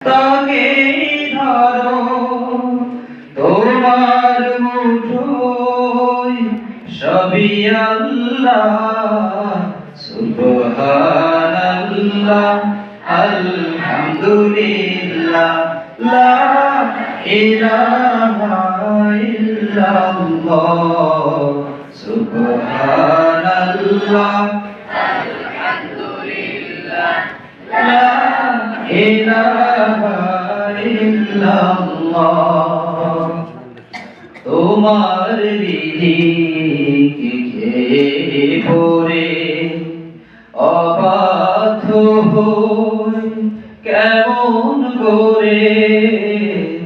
তাকে ধরো তোমার মুঠোয় সবই আল্লাহ সুবহানাল্লাহ আলহামদুলিল্লাহ লা ইলাহা ইল্লাল্লাহ সুবহানাল্লাহ। তোমার বিধি পড়ে অবাধ কেমন করে?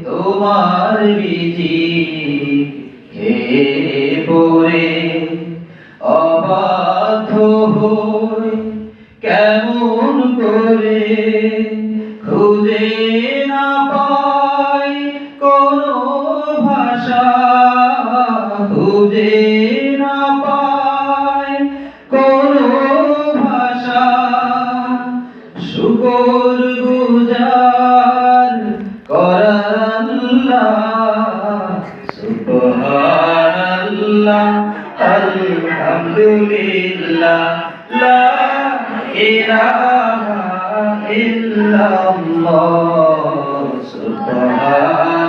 তোমার বিধি পড়ে অবাধ কেমন করে? খুঁজে না পাই কোনো ভাষা। খুঁজে না পাই কোনো ভাষা। শুকর গুজার করার আল্লাহ সুবহানাল্লাহ, আলহামদুলিল্লাহ, লা ইলাহা ইল্লাল্লাহ সুবহানাল্লাহ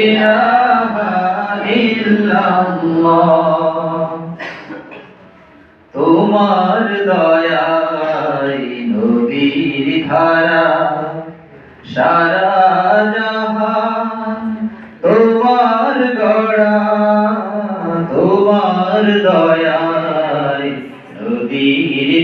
ইলাহা ইল্লাল্লাহ তোমার দয়াই নদীর ধারা সারা জাহান তোমার গড়া তোমার নদীর